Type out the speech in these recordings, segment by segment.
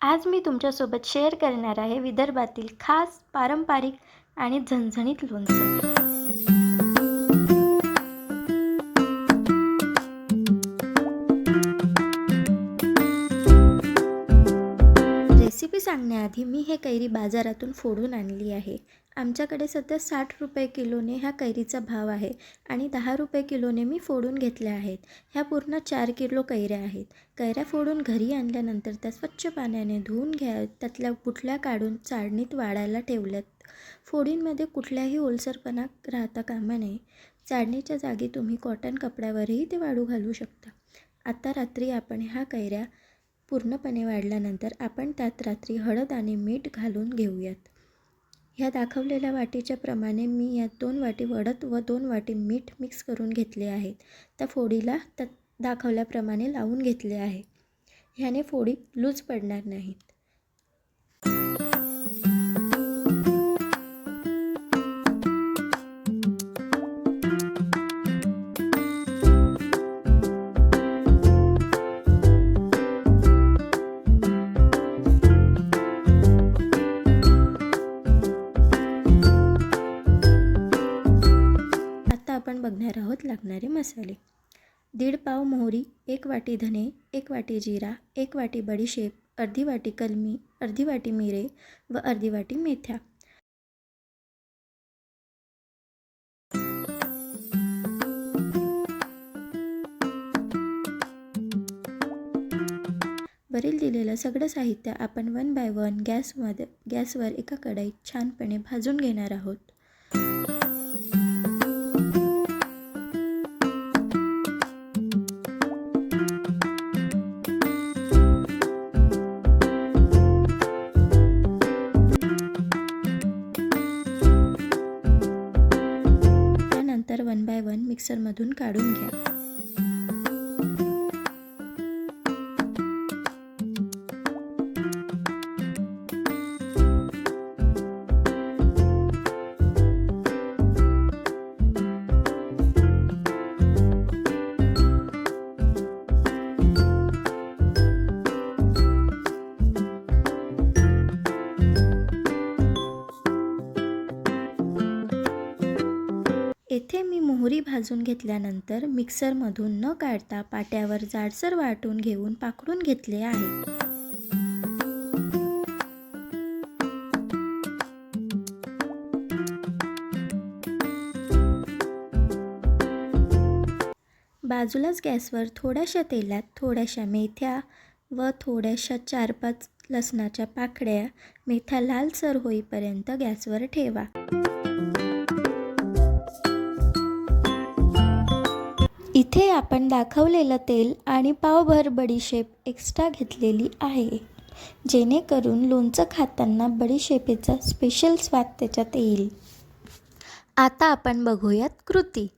आज मी तुमच्यासोबत शेअर करणार आहे विदर्भातील खास पारंपरिक आणि झणझणीत लोणचं. रेसिपी सांगण्याआधी मी हे कैरी बाजारातून फोडून आणली आहे. आमच्याकडे सध्या साठ रुपये किलोने ह्या कैरीचा भाव आहे आणि दहा रुपये किलोने मी फोडून घेतल्या आहेत. ह्या पूर्ण चार किलो कैऱ्या आहेत. कैऱ्या फोडून घरी आणल्यानंतर त्या स्वच्छ पाण्याने धुवून घ्या त्यातल्या गुठल्या काढून चाळणीत वाळायला ठेवल्यात. फोडींमध्ये कुठल्याही ओलसरपणा राहता कामा नये. चाळणीच्या जागी तुम्ही कॉटन कपड्यावरही ते वाळू घालू शकता. आता रात्री आपण ह्या कैऱ्या पूर्णपणे वाढल्यानंतर आपण त्यात रात्री हळद आणि मीठ घालून घेऊयात. ह्या दाखवलेल्या वाटीच्या प्रमाणे मी यात दोन वाटी हळद व दोन वाटी मीठ मिक्स करून घेतले आहेत. त्या फोडीला त्या दाखवल्याप्रमाणे लावून घेतले आहे. ह्याने फोडी लूज पडणार नाहीत बघणार आहोत लागणारे मसाले. दीड पाव मोहरी एक वाटी धने एक वाटी जिरा एक वाटी बडीशेप अर्धी वाटी कलमी अर्धी वाटी मिरे व अर्धी वाटी मेथ्या. वरील दिलेलं सगळं साहित्य आपण वन बाय वन गॅसमध्ये गॅसवर एका कढईत छानपणे भाजून घेणार आहोत. मिक्सरमधून काढून घ्या. येथे मी मोहरी भाजून घेतल्यानंतर मिक्सरमधून न काढता पाट्यावर जाडसर वाटून घेऊन पाकडून घेतले आहे. बाजूलाच गॅसवर थोड्याशा तेलात थोड्याशा मेथ्या व थोड्याशा चार पाच लसणाच्या पाकड्या मेथ्या लालसर होईपर्यंत गॅसवर ठेवा. इथे आपण दाखवलेलं तेल आणि पावभर बडीशेप एक्स्ट्रा घेतलेली आहे. जेणेकरून लोणचं खाताना बडीशेपेचा स्पेशल स्वाद त्याच्यात येईल. आता आपण बघूयात कृती.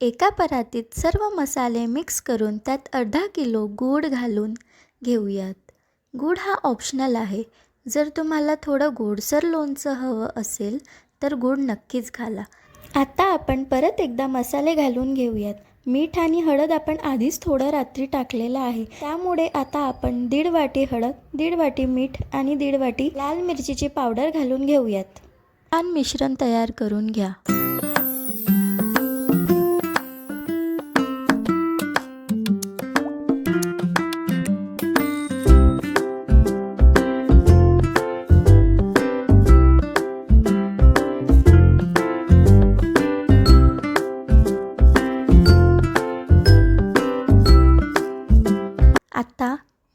एका परातीत सर्व मसाले मिक्स करून त्यात अर्धा किलो गूळ घालून घेऊयात. गूळ हा ऑप्शनल आहे. जर तुम्हाला थोडं गोडसर लोणचं हवं असेल तर गूळ नक्कीच घाला. आता आपण परत एकदा मसाले घालून घेऊयात. मीठ आणि हळद आपण आधीच थोडं रात्री टाकलेलं आहे. त्यामुळे आता आपण दीड वाटी हळद दीड वाटी मीठ आणि दीड वाटी लाल मिरचीची पावडर घालून घेऊयात. छान मिश्रण तयार करून घ्या.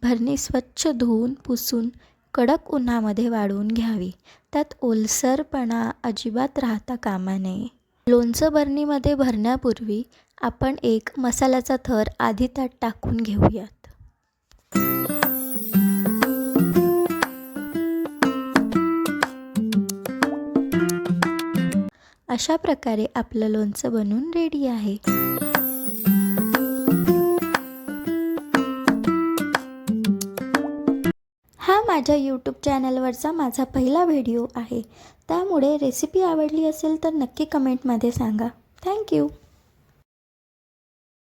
भरणी स्वच्छ धुवून पुसून कडक उन्हामध्ये वाळवून घ्यावी. त्यात ओलसरपणा अजिबात राहता कामा नये. लोणचं बरणीमध्ये भरण्यापूर्वी आपण एक मसाल्याचा थर आधी त्यात टाकून घेऊयात. अशा प्रकारे आपलं लोणचं बनवून रेडी आहे. माझ्या यूट्यूब चॅनलवरचा माझा पहिला व्हिडिओ आहे. त्यामुळे रेसिपी आवडली असेल तर नक्की कमेंटमध्ये सांगा. थँक्यू